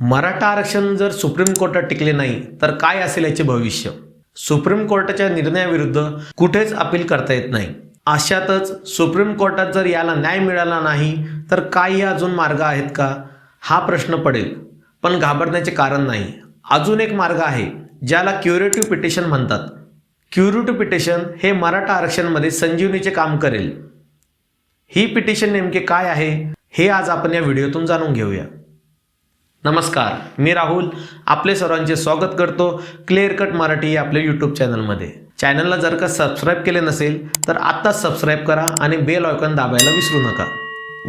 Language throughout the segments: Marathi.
मराठा आरक्षण जर सुप्रीम कोर्टात टिकले नाही तर काय असेल याचे भविष्य? सुप्रीम कोर्टाच्या निर्णयाविरुद्ध कुठेच अपील करता येत नाही. अशातच सुप्रीम कोर्टात जर याला न्याय मिळाला नाही तर काही अजून मार्ग आहेत का? हा प्रश्न पडेल. पण घाबरण्याचे कारण नाही. अजून एक मार्ग आहे ज्याला क्युरेटिव्ह पिटिशन म्हणतात. क्युरेटिव्ह पिटिशन हे मराठा आरक्षणमध्ये संजीवनीचे काम करेल. ही पिटिशन नेमके काय आहे हे आज आपण या व्हिडिओतून जाणून घेऊया. नमस्कार मी राहुल. आपले सर्वांचे स्वागत करतो क्लिअर कट मराठी या आपल्या यूट्यूब चॅनलमध्ये चॅनलला जर का सबस्क्राईब केले नसेल तर आत्ताच सबस्क्राईब करा आणि बेल आयकॉन दाबायला विसरू नका.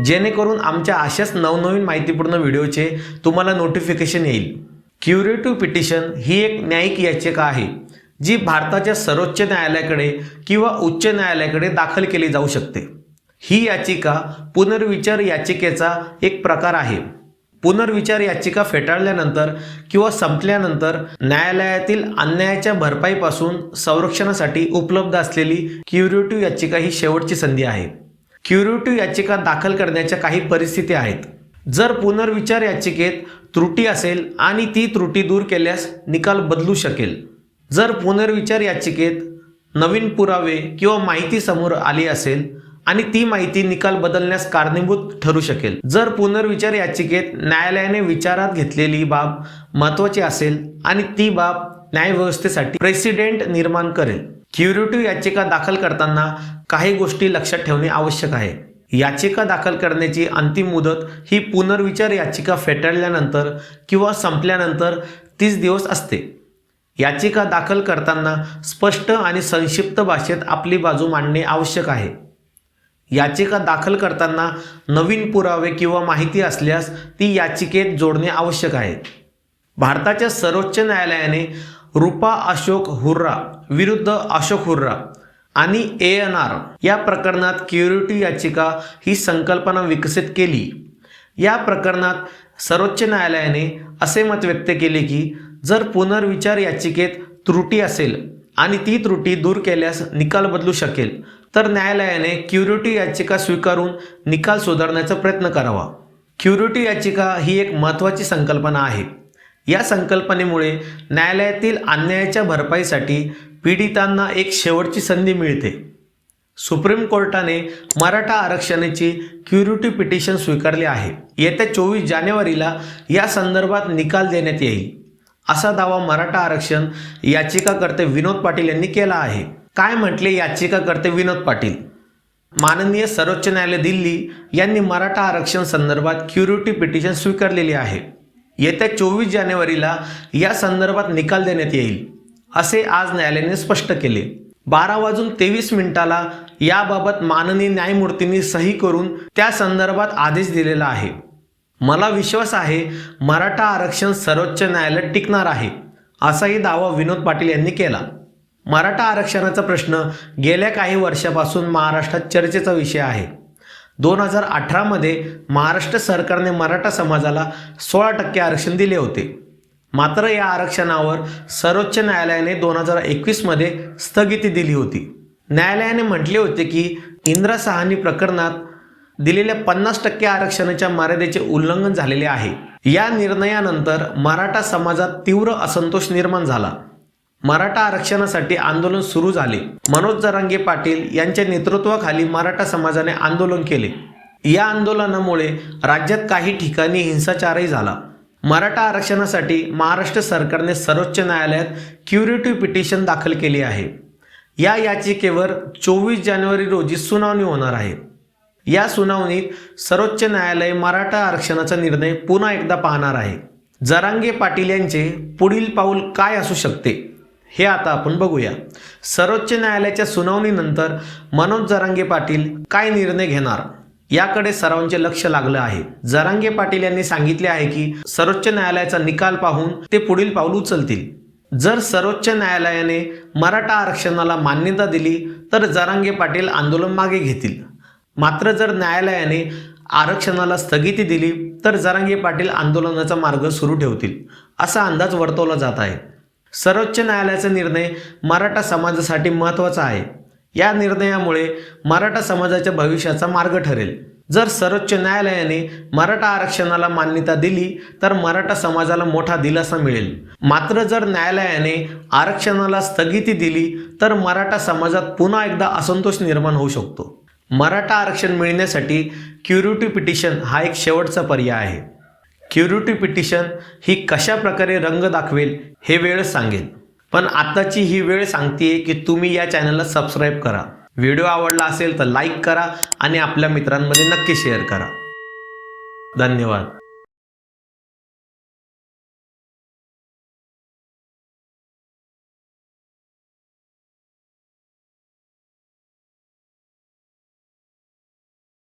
जेणेकरून आमच्या अशाच नवनवीन माहितीपूर्ण व्हिडिओचे तुम्हाला नोटिफिकेशन येईल. क्युरेटिव्ह पिटिशन ही एक न्यायिक याचिका आहे जी भारताच्या सर्वोच्च न्यायालयाकडे किंवा उच्च न्यायालयाकडे दाखल केली जाऊ शकते. ही याचिका पुनर्विचार याचिकेचा एक प्रकार आहे. पुनर्विचार याचिका फेटाळल्यानंतर किंवा संपल्यानंतर न्यायालयातील अन्यायाच्या भरपाईपासून संरक्षणासाठी उपलब्ध असलेली क्युरेटिव्ह याचिका ही शेवटची संधी आहे. क्युरेटिव्ह याचिका दाखल करण्याच्या काही परिस्थिती आहेत. जर पुनर्विचार याचिकेत त्रुटी असेल आणि ती त्रुटी दूर केल्यास निकाल बदलू शकेल. जर पुनर्विचार याचिकेत नवीन पुरावे किंवा माहिती समोर आली असेल आणि ती माहिती निकाल बदलण्यास कारणीभूत ठरू शकेल. जर पुनर्विचार याचिकेत न्यायालयाने विचारात घेतलेली बाब महत्वाची असेल आणि ती बाब न्यायव्यवस्थेसाठी प्रेसिडेंट निर्माण करेल क्युरेटिव्ह याचिका दाखल करताना काही गोष्टी लक्षात ठेवणे आवश्यक आहे. याचिका दाखल करण्याची अंतिम मुदत ही पुनर्विचार याचिका फेटाळल्यानंतर किंवा संपल्यानंतर तीस दिवस असते. याचिका दाखल करताना स्पष्ट आणि संक्षिप्त भाषेत आपली बाजू मांडणे आवश्यक आहे. याचिका दाखल करताना नवीन पुरावे किंवा माहिती असल्यास ती याचिकेत जोडणे आवश्यक आहे. भारताच्या सर्वोच्च न्यायालयाने रुपा अशोक हुर्रा विरुद्ध अशोक हुर्रा आणि ए एन आर या प्रकरणात क्युरिटी याचिका ही संकल्पना विकसित केली. या प्रकरणात सर्वोच्च न्यायालयाने असे मत व्यक्त केले की जर पुनर्विचार याचिकेत त्रुटी असेल आणि ती त्रुटी दूर केल्यास निकाल बदलू शकेल. तर न्यायालयाने क्युरिटी याचिका स्वीकारून निकाल सुधारण्याचा प्रयत्न करावा. क्युरिटी याचिका ही एक महत्त्वाची संकल्पना आहे. या संकल्पनेमुळे न्यायालयातील अन्यायाच्या भरपाईसाठी पीडितांना एक शेवटची संधी मिळते. सुप्रीम कोर्टाने मराठा आरक्षणाची क्युरिटी पिटिशन स्वीकारले आहे. येत्या चोवीस जानेवारीला या संदर्भात निकाल देण्यात येईल. असा दावा मराठा आरक्षण याचिकाकर्ते विनोद पाटील यांनी केला आहे. काय म्हटले याचिकाकर्ते विनोद पाटील? माननीय सर्वोच्च न्यायालय दिल्ली यांनी मराठा आरक्षण संदर्भात क्युरिटी पिटिशन स्वीकारलेली आहे. येत्या चोवीस जानेवारीला या संदर्भात निकाल देण्यात येईल असे आज न्यायालयाने स्पष्ट केले. बारा वाजून तेवीस मिनिटाला याबाबत माननीय न्यायमूर्तींनी सही करून त्या संदर्भात आदेश दिलेला आहे. मला विश्वास आहे मराठा आरक्षण सर्वोच्च न्यायालयात टिकणार आहे असाही दावा विनोद पाटील यांनी केला. मराठा आरक्षणाचा प्रश्न गेल्या काही वर्षापासून महाराष्ट्रात चर्चेचा विषय आहे. दोन हजार अठरामध्ये महाराष्ट्र सरकारने मराठा समाजाला सोळा टक्के आरक्षण दिले होते. मात्र या आरक्षणावर सर्वोच्च न्यायालयाने दोन हजार एकवीसमध्ये स्थगिती दिली होती. न्यायालयाने म्हटले होते की इंदिरा सहानी प्रकरणात दिलेल्या पन्नास टक्के आरक्षणाच्या मर्यादेचे उल्लंघन झालेले आहे. या निर्णयानंतर मराठा समाजात तीव्र असंतोष निर्माण झाला. मराठा आरक्षणासाठी आंदोलन सुरू झाले. मनोज जरांगे पाटील यांच्या नेतृत्वाखाली मराठा समाजाने आंदोलन केले. या आंदोलनामुळे राज्यात काही ठिकाणी हिंसाचारही झाला. मराठा आरक्षणासाठी महाराष्ट्र सरकारने सर्वोच्च न्यायालयात क्युरेटिव्ह पिटिशन दाखल केली आहे. या याचिकेवर चोवीस जानेवारी रोजी सुनावणी होणार आहे. या सुनावणीत सर्वोच्च न्यायालय मराठा आरक्षणाचा निर्णय पुन्हा एकदा पाहणार आहे. जरांगे पाटील यांचे पुढील पाऊल काय असू शकते हे आता आपण बघूया. सर्वोच्च न्यायालयाच्या सुनावणीनंतर मनोज जरांगे पाटील काय निर्णय घेणार याकडे सर्वांचे लक्ष लागलं आहे. जरांगे पाटील यांनी सांगितले आहे की सर्वोच्च न्यायालयाचा निकाल पाहून ते पुढील पाऊल उचलतील. जर सर्वोच्च न्यायालयाने मराठा आरक्षणाला मान्यता दिली तर जरांगे पाटील आंदोलन मागे घेतील. मात्र जर न्यायालयाने आरक्षणाला स्थगिती दिली तर जरांगे पाटील आंदोलनाचा मार्ग सुरू ठेवतील असा अंदाज वर्तवला जात आहे. सर्वोच्च न्यायालयाचा निर्णय मराठा समाजासाठी महत्त्वाचा आहे. या निर्णयामुळे मराठा समाजाच्या भविष्याचा मार्ग ठरेल. जर सर्वोच्च न्यायालयाने मराठा आरक्षणाला मान्यता दिली तर मराठा समाजाला मोठा दिलासा मिळेल. मात्र जर न्यायालयाने आरक्षणाला स्थगिती दिली तर मराठा समाजात पुन्हा एकदा असंतोष निर्माण होऊ शकतो. मराठा आरक्षण मिळण्यासाठी क्युरिटी पिटिशन हा एक शेवटचा पर्याय आहे. क्युरिटी पिटिशन ही कशा प्रकारे रंग दाखवेल हे वेळ सांगेल. पण आताची ही वेळ सांगते की तुम्ही या चॅनलला सबस्क्राईब करा. व्हिडिओ आवडला असेल तर लाईक करा आणि आपल्या मित्रांमध्ये नक्की शेअर करा. धन्यवाद.